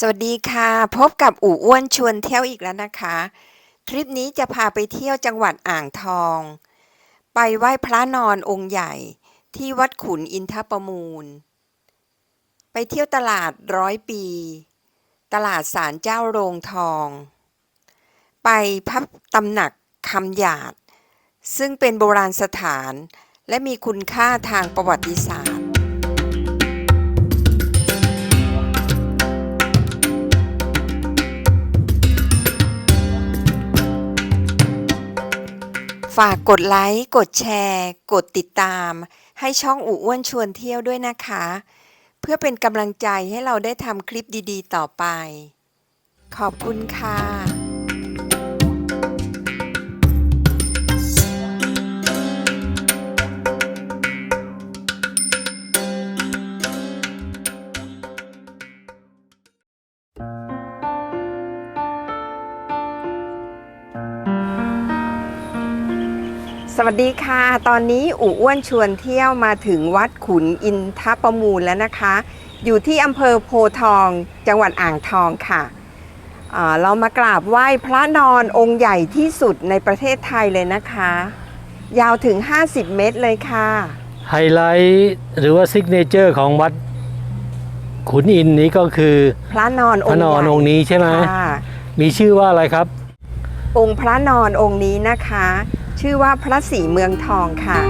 สวัสดีค่ะ พบกับอู่อ้วนชวนเที่ยวอีกแล้วนะคะ ทริปนี้จะพาไปเที่ยวจังหวัดอ่างทอง ไปไหว้พระนอนองค์ใหญ่ที่วัดขุนอินทประมูล ไปเที่ยวตลาดร้อยปี ตลาดสารเจ้าโรงทอง ไปพับตำหนักคำหยาด ซึ่งเป็นโบราณสถานและมีคุณค่าทางประวัติศาสตร์ ฝากกดไลค์ กดแชร์ กดติดตาม ให้ช่องอู่อ้วนชวนเที่ยวด้วยนะคะ เพื่อเป็นกำลังใจให้เราได้ทำคลิปดีๆ ต่อไป ขอบคุณค่ะ สวัสดีค่ะ ตอนนี้อู่อ้วนชวนเที่ยวมาถึงวัดขุนอินทประมูลแล้วนะคะ อยู่ที่อำเภอโพธิ์ทอง จังหวัดอ่างทองค่ะอ่าเรามากราบไหว้พระนอนองค์ใหญ่ที่สุดในประเทศไทยเลยนะคะ ยาวถึง 50 เมตรเลยค่ะ ไฮไลท์หรือว่าซิกเนเจอร์ของวัดขุนอินทร์นี้ก็คือ พระนอนพองระค์นใหอนญ่องค์นี้ใช่ไหมค่ะมีชื่อว่าอะไรครับ องค์พระนอนองค์นี้นะคะ ชื่อว่าพระศรีเมืองทองค่ะ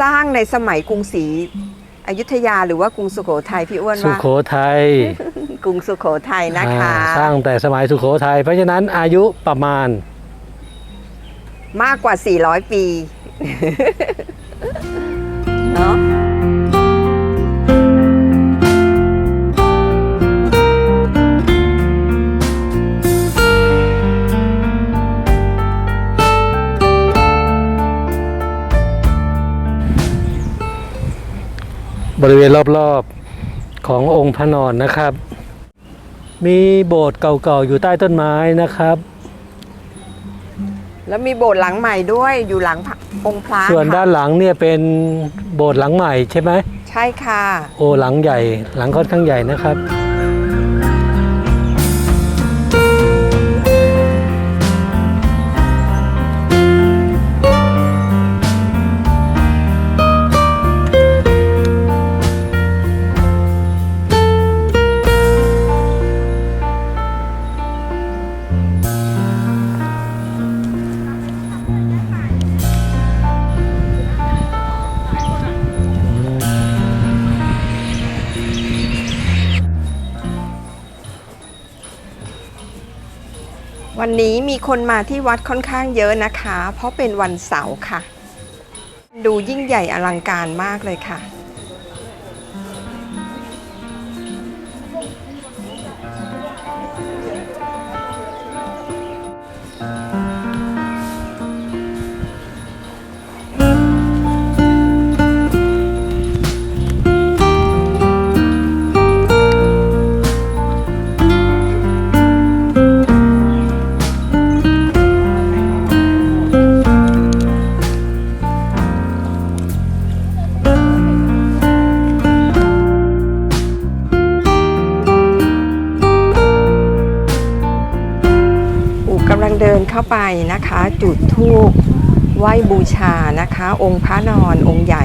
สร้างในสมัยกรุงศรีอยุธยาหรือว่ากรุงสุโขทัยพี่อ้วนสุว่า โขทัยกรุงสุโขทัยนะคะ อ่าสร้างแต่สมัยสุโขทัยเพราะฉะนั้นอายุประมาณ มากกว่า 400 ปี เนาะ บริเวณรอบๆขององค์พระนอนนะครับ มีโบสถ์เก่าๆอยู่ใต้ต้นไม้นะครับ แล้วมีโบสถ์หลังใหม่ด้วยอยู่หลังพระองค์พระส่วนค่ะด้านหลังเนี่ยเป็นโบสถ์หลังใหม่ใช่ไหมใช่ค่ะ โอ้หลังใหญ่ หลังค่อนข้างใหญ่นะครับ วันนี้มีคนมาที่วัดค่อนข้างเยอะนะคะ เพราะเป็นวันเสาร์ค่ะ ดูยิ่งใหญ่อลังการมากเลยค่ะ ไหว้บูชานะคะ องค์พระนอนองค์ใหญ่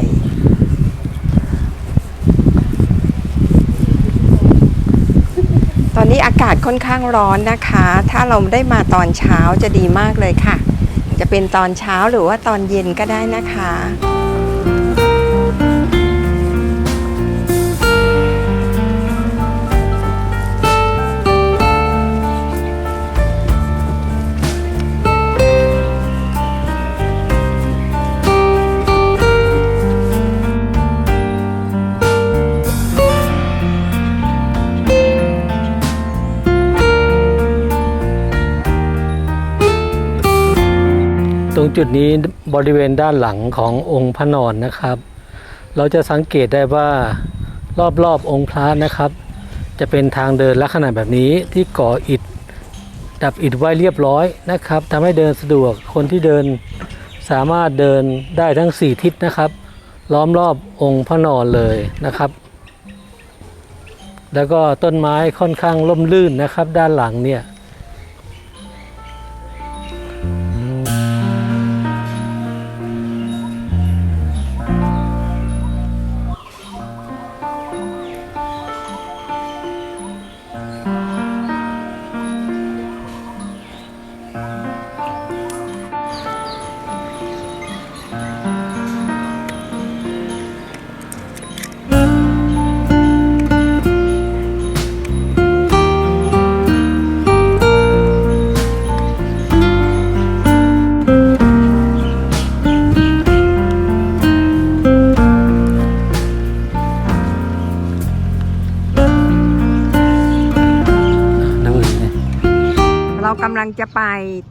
ตอนนี้อากาศค่อนข้างร้อนนะคะ ถ้าเราได้มาตอนเช้าจะดีมากเลยค่ะ จะเป็นตอนเช้าหรือว่าตอนเย็นก็ได้นะคะ รงจุดนี้บริเวณด้านหลังขององค์พระนอนนะครับ เราจะสังเกตได้ว่ารอบๆองค์พระนะครับ จะเป็นทางเดินลักษณะแบบนี้ที่ก่ออิฐดับอิฐไว้เรียบร้อยนะครับทำให้เดินสะดวกคนที่เดินสามารถเดินได้ทั้ง 4 ทิศนะครับ ล้อมรอบองค์พระนอนเลยนะครับ แล้วก็ต้นไม้ค่อนข้างร่มรื่นนะครับ ด้านหลังเนี่ย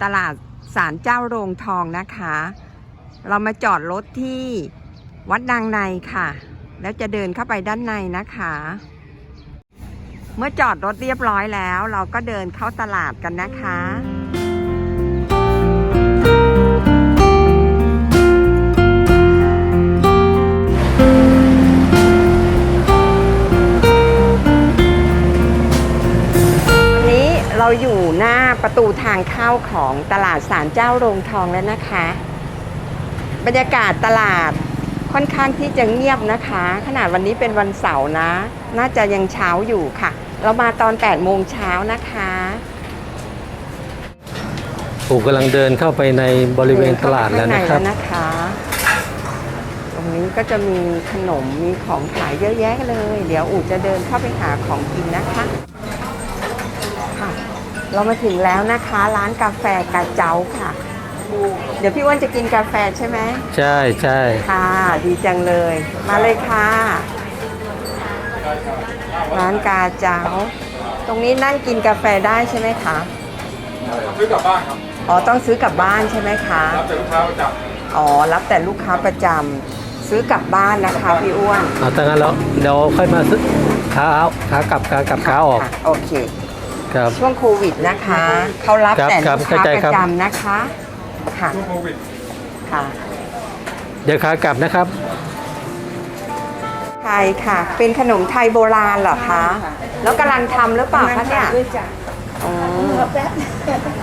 ตลาดสารเจ้าโรงทองนะคะ เรามาจอดรถที่วัดดังในค่ะ แล้วจะเดินเข้าไปด้านในนะคะ เมื่อจอดรถเรียบร้อยแล้ว เราก็เดินเข้าตลาดกันนะคะ อยู่หน้าประตูทางเข้าของตลาดสารเจ้าโรงทองแล้วนะคะ บรรยากาศตลาดค่อนข้างที่จะเงียบนะคะ ขนาดวันนี้เป็นวันเสาร์นะ น่าจะยังเช้าอยู่ค่ะ เรามาตอน8โมงเช้านะคะผมกำลังเดินเข้าไปในบริเวณตลาดแล้วนะครับเดิเข้าไปข้างในแล้วนะคะ ตรงนี้ก็จะมีขนมมีของขายเยอะแยะเลย เดี๋ยวอู๋จะเดินเข้าไปหาของกินนะคะค่ะ เรามาถึงแล้วนะคะ ร้านกาแฟกาเจ้าค่ะ เดี๋ยวพี่อ้วนจะกินกาแฟใช่ไหมใช่ใช่ค่ะ ดีจังเลย มาเลยค่ะ ร้านกาเจ้า ตรงนี้นั่งกินกาแฟได้ใช่ไหมคะซื้อกลับบ้านครับอ๋อต้องซื้อกลับบ้านใช่ไหมคะรับจากลูกค้าประจอ๋อรับแต่ลูกค้าประจำซื้อกลับบ้านนะคะพี่อ้วนเอาถ้างั้นแล้วเดี๋ยวค่อยมาซื้อขาเอาขากลับขากลับขาออกค่ะโอเค ครับช่วงโควิดนะคะ เขารับครับแต่ครับลูกค้าเข้าใจปครับระจำนะคะ ค่ะำช่วงโควิดค่ะเดี๋ยวขากลับนะครับ ไทยค่ะ เป็นขนมไทยโบราณเหรอคะ แล้วกำลังทำหรือเปล่าคะเนี่ยอ๋อ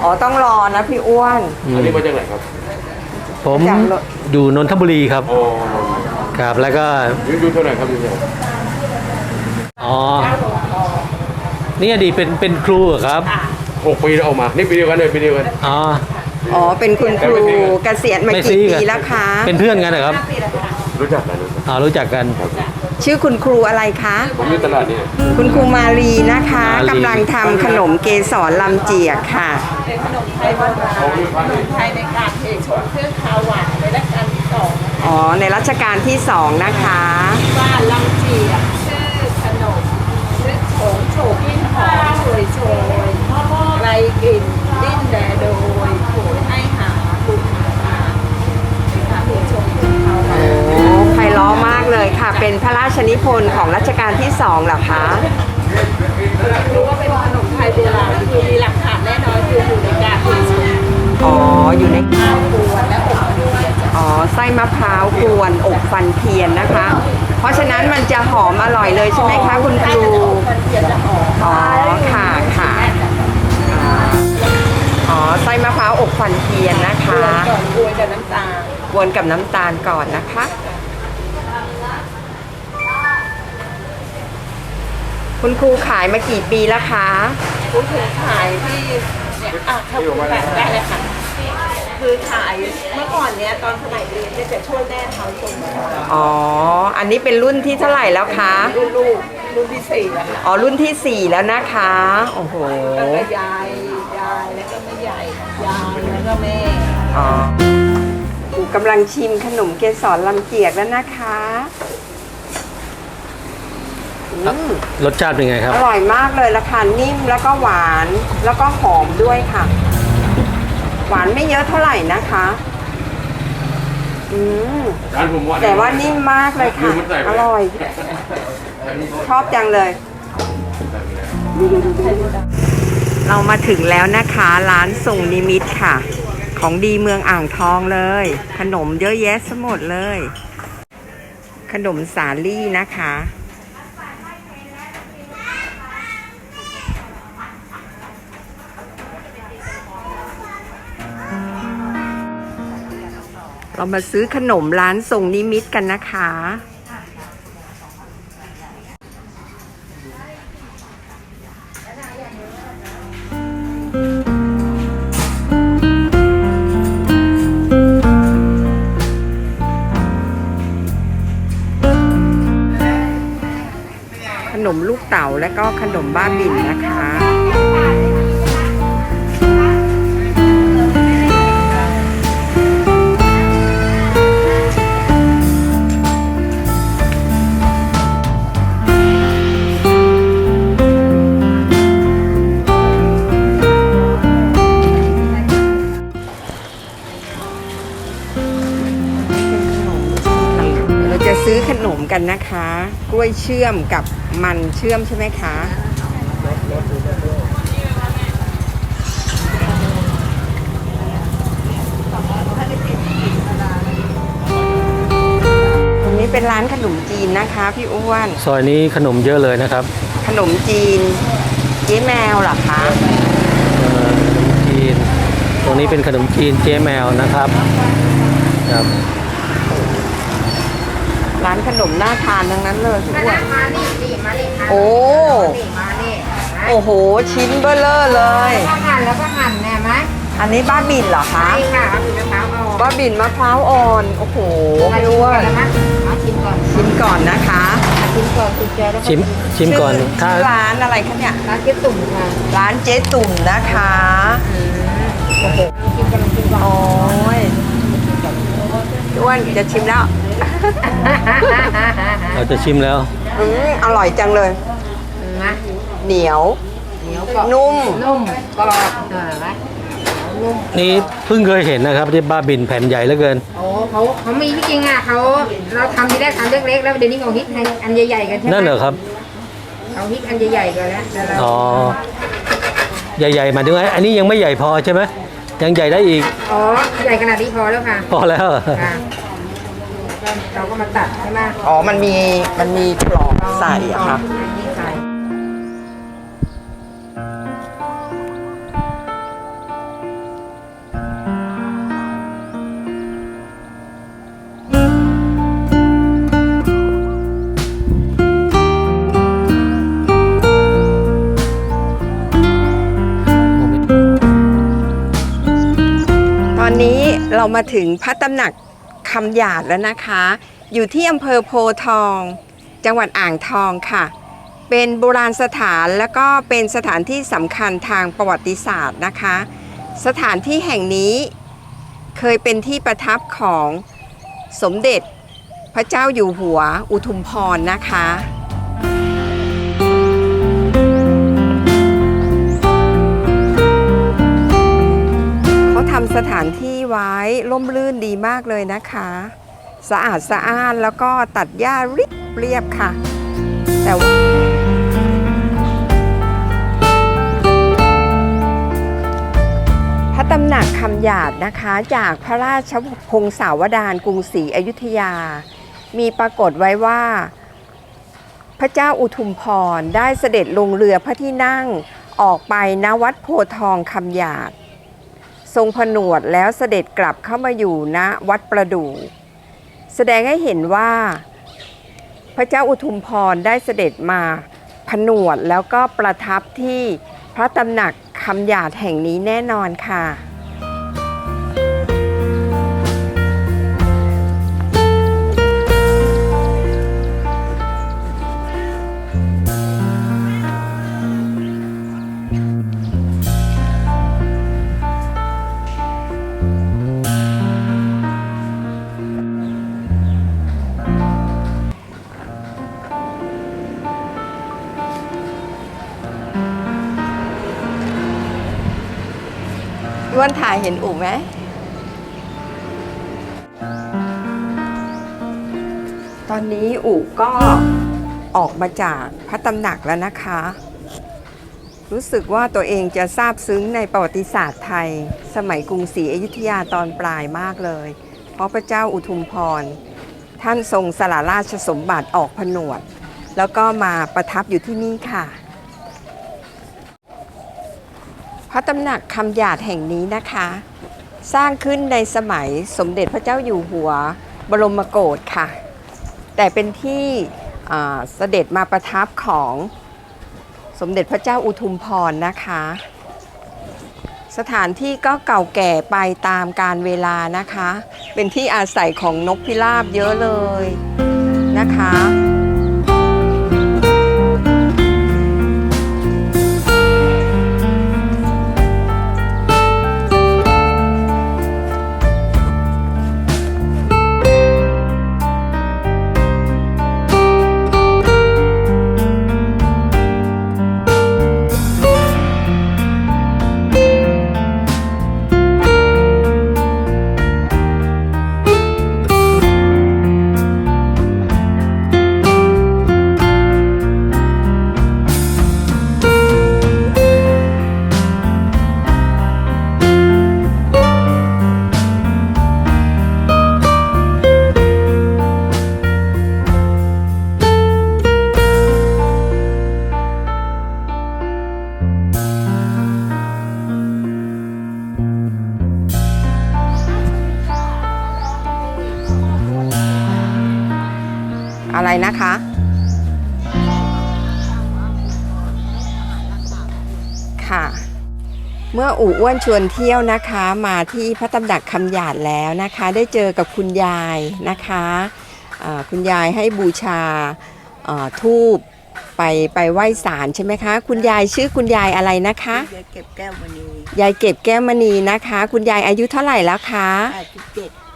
อ๋อต้องรอนะพี่อ้วน อันนี้มาจากไหนครับ ผมจากรถ อยู่นนทบุรีครับโอ้ครับ แล้วก็ยูยูเท่าไหร่ครับยูเท่าไหร่อ๋อ นี่อดีตเป็นเป็นครูเหรอครับ หกปีแล้วออกมา นี่ปีเดียวกันเลยปีเดียวกัน อ๋อ อ๋อ เป็นคุณครูเกษียณมาไม่กี่ซี้กัปีแล้วคะ เป็นเพื่อนกันเหรอครับรู้จักนะรู้จักอ๋อรู้จักกัน ชื่อคุณครูอะไรคะ ผมอยู่ตลาดนี่ คุณครูมาลีนะคะมาลี กำลังทำขนมเกสรลำเจียกค่ะเขาอยู่พันนี่ภายในการเทชมเครื่องคาวหวานในรัชกาลที่สองอ๋อ ในรัชกาลที่สองนะคะ ว่าลำเจียกชื่อขนมชื่อโฉงโฉกลิ้นหอมสว ยโชยไรกลิ่นลิ้นแดโดยโผยให้หาบุญหามานะคะเทชมเครื่องคาวหวานโอ้ไพเราะมากเลยค่ะ เป็นพระราชนิพนธ์ของรัชกาลที่สองเหรอคะรู้ว่าเป็นขนมไทยโบราณคือมีหลักฐานแน่นอนคืออยู่ในการเทชมอ๋ออยู่ในข้าวกวนและอบด้วย อ๋อไส้มะพร้าวกวนอบฟันเทียนนะคะเพ ราะฉะนั้นมันจะหอมอร่อยเลยใช่ไหมคะ คุณครูอ๋อค่ะค่ะอ๋อไส้มะพร้าวอบฟันเทียนนะคะกวนกับน้ำตาลกวนกับน้ำตาลก่อนนะคะ คุณครูขายมากี่ปีแล้วคะคุณถึงขายที่เนี่ยอะถ้าคุณแบบได้เลยค่ะ คือขายเมื่อก่อนเนี้ยตอนสมัยเรียนเนี่ยจะช่วยแม่ทำคนรุ่นอ๋อ อันนี้เป็นรุ่นที่เท่าไหร่แล้วคะลูกรุ่นที่สี่แล้วค่ะอ๋อ รุ่นที่4แล้วนะคะ โอ้โห แล้วก็ยายยายแล้วก็แม่ใหญ่ยายแล้วก็แม่อ๋ออูกำลังชิมขนมเกสรลำเจียกแล้วนะคะอืมรสชาติเป็นไงครับ อร่อยมากเลยละค่ะนิ่มแล้วก็หวานแล้วก็หอมด้วยค่ะ หวานไม่เยอะเท่าไหร่นะคะ อืมร้านผมว่าแต่ว่านิ่มมากเลยค่ะ อร่อย ชอบจังเลยเรามาถึงแล้วนะคะ ร้านส่งนิมิตค่ะ ของดีเมืองอ่างทองเลย ขนมเยอะแยะสมดเลย ขนมสาลี่นะคะ เรามาซื้อขนมร้านทรงนิมิตกันนะคะ ขนมลูกเต๋าและก็ขนมบ้าบินนะคะ กันนะคะ กล้วยเชื่อมกับมันเชื่อมใช่ไหมคะตรงนี้เป็นร้านขนมจีนนะคะ พี่อ้วน ซอยนี้ขนมเยอะเลยนะครับขนมจีนเจ๊แมวเหรอคะเอ่อขนมจีน ตรงนี้เป็นขนมจีนเจ๊แมวนะครับครับ ร้านขนมน่าทานทั้งนั้นเลยพี่อ้วนมานี่นี่มานี่ค่ะโอ้ นี่มานี่โอ้โห ชิ้นเบอเลอร์เลยก็หั่นแล้วก็หั่นเนี่ยไหมอันนี้บ้าบินเหรอคะ ใช่ค่ะเอาถุงมะพร้าวออกบ้าบินมะพร้าวอ่อน โอ้โหพี่อ้วนแล้วมั้ยเอาชิมก่อนชิมก่อนนะคะเอาชิมก่อนติดใจแล้วก็ชิมชิมก่อนชื่ถ้าชื่อร้านอะไรคะเนี่ย ร้านเจ๊ตุ่มค่ะร้านเจ๊ตุ่มนะคะ โอ้โห ชิมกันลองชิมก่อนโอ้ยพี่อ้วนจะชิมแล้ว เราจะชิมแล้ว อืมอร่อยจังเลย นะเหนียว เหนียวกรอบนุ่ม นุ่มกรอบเออไหมนุ่มนี่เพิ่งเคยเห็นนะครับ ที่บ้าบินแผ่นใหญ่เหลือเกิน โอ้เขาเขามีที่จริงอะเขาเราทำทีแรกทำเล็กๆแล้วเดี๋ยวนี้เขาฮิตให้อันใหญ่ๆกันใช่ไหมนั่นเหรอครับ เขาฮิตอันใหญ่ๆกันแล้วแต่เราอ๋อ ใหญ่ๆหมายถึงว่าอันนี้ยังไม่ใหญ่พอใช่ไหมยังใหญ่ได้อีก อ๋อใหญ่ขนาดนี้พอแล้วค่ะ พอแล้ว ค่ะ เราก็มาตัดใช่ไหมอ๋อ มันมี มันมีปลอกใส่อะค่ะนี่ใส่ตอนนี้เรามาถึงพระตำหนัก คำหยาดแล้วนะคะ อยู่ที่อำเภอโพทอง จังหวัดอ่างทองค่ะ เป็นโบราณสถานและก็เป็นสถานที่สำคัญทางประวัติศาสตร์นะคะ สถานที่แห่งนี้เคยเป็นที่ประทับของสมเด็จพระเจ้าอยู่หัวอุทุมพรนะคะเขาทำสถานที่ ไว้ร่มรื่นดีมากเลยนะคะ สะอาดสะอ้านแล้วก็ตัดหญ้าเรียบเรียบค่ะ แต่ว่าพระตำหนักคำหยาดนะคะจากพระราชพงศาวดารกรุงศรีอยุธยา มีปรากฏไว้ว่า พระเจ้าอุทุมพรได้เสด็จลงเรือพระที่นั่งออกไปณวัดโพทองคำหยาด ทรงผนวดแล้วเสด็จกลับเข้ามาอยู่ณวัดประดู่ แสดงให้เห็นว่า พระเจ้าอุทุมพรได้เสด็จมาผนวดแล้วก็ประทับที่พระตำหนักคำหยาดแห่งนี้แน่นอนค่ะ วนถ่ายเห็นอู่ไหมตอนนี้อู่ก็ออกมาจากพระตำหนักแล้วนะคะ รู้สึกว่าตัวเองจะซาบซึ้งในประวัติศาสตร์ไทย สมัยกรุงศรีอยุธยาตอนปลายมากเลย เพราะพระเจ้าอุทุมพร ท่านทรงสละราชสมบัติออกผนวด แล้วก็มาประทับอยู่ที่นี่ค่ะ พ ระตำหนักคำหยาดแห่งนี้นะคะ สร้างขึ้นในสมัยสมเด็จพระเจ้าอยู่หัวบรมโกศค่ะ แต่เป็นที่เสด็จมาประทับของสมเด็จพระเจ้าอุทุมพรนะคะ สถานที่ก็เก่าแก่ไปตามการเวลานะคะ เป็นที่อาศัยของนกพิราบเยอะเลยนะคะ มื่ออู่อ้วนชวนเที่ยวนะคะ มาที่พระตำหนักคำหยาดแล้วนะคะ ได้เจอกับคุณยายนะคะอ่าคุณยายให้บูชาอ่าทูบไปไปไหว้ศาลใช่ไหมคะ คุณยายชื่อคุณยายอะไรนะคะยายเก็บแก้วมณียายเก็บแก้วมณีนะคะ คุณยายอายุเท่าไหร่แล้วคะ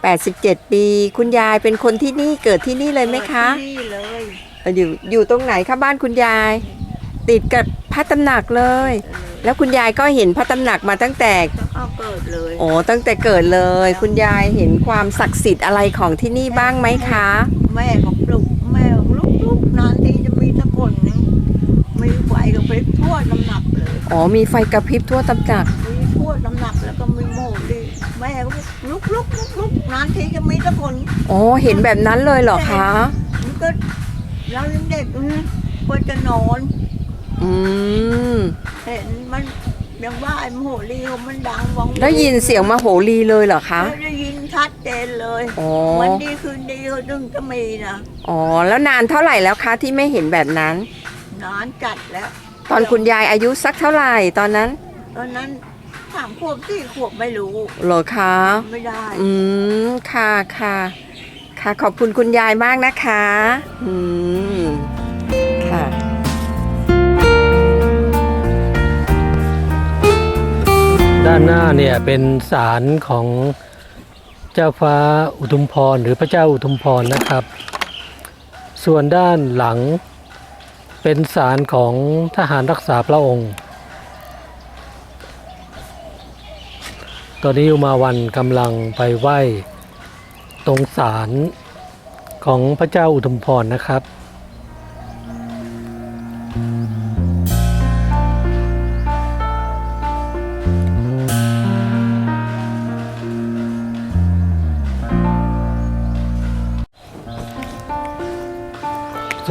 แปดสิบเจ็ด87 ปี คุณยายเป็นคนที่นี่เกิดที่นี่เลยไหมคะที่นี่เลยเอ่ออยู่อยู่ตรงไหนคะบ้านคุณยาย ติดกับพระตำหนักเลย แล้วคุณยายก็เห็นพระตำหนักมาตั้งแต่ก็เกิดเลยโอ้ตั้งแต่เกิดเลย คุณยายเห็นความศักดิ์สิทธิ์อะไรของที่นี่บ้างไหมคะ แม่ก็ปลุกแม่ก็ลุกลุกนานทีจะมีตะคนหนึงมีไฟก็ไปทั่วน้ำหนักเลยอ๋อมีไฟกระพริบทั่วตำหนักมีทั่วน้ำหนักแล้วก็มีโม่ดิแม่ก็ลุกลุกลุกลุกนานทีจะมีตะคนอ๋อเห็นแบบนั้นเลยเหรอคะมันก็เรายังเด็กอยู่นะควรจะนอน อืมเห็นมันยังว่าไอ้โมโหรีมันดังวังเวงได้ยินเสียงมโหรีเลยเหรอคะ ได้ยินชัดเจนเลยอ๋อ วันดีคืนดีเขาดึงจะมีนะอ๋อ แล้วนานเท่าไหร่แล้วคะที่ไม่เห็นแบบนั้น นานจัดแล้ว ตอนคุณยายอายุสักเท่าไหร่ตอนนั้นตอนนั้นสามขวบสี่ขวบไม่รู้เหรอคะ ไม่ได้ อืม ค่ะค่ะ ค่ะ ขอบคุณคุณยายมากนะคะ อืม ด้านหน้าเนี่ยเป็นศาลของเจ้าฟ้าอุทุมพรหรือพระเจ้าอุทุมพรนะครับ ส่วนด้านหลังเป็นศาลของทหารรักษาพระองค์ ตอนนี้อุมาวันกำลังไปไหว้ตรงศาลของพระเจ้าอุทุมพรนะครับ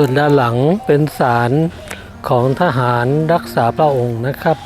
ส่วนด้านหลังเป็นศาลของทหารรักษาพระองค์นะครับ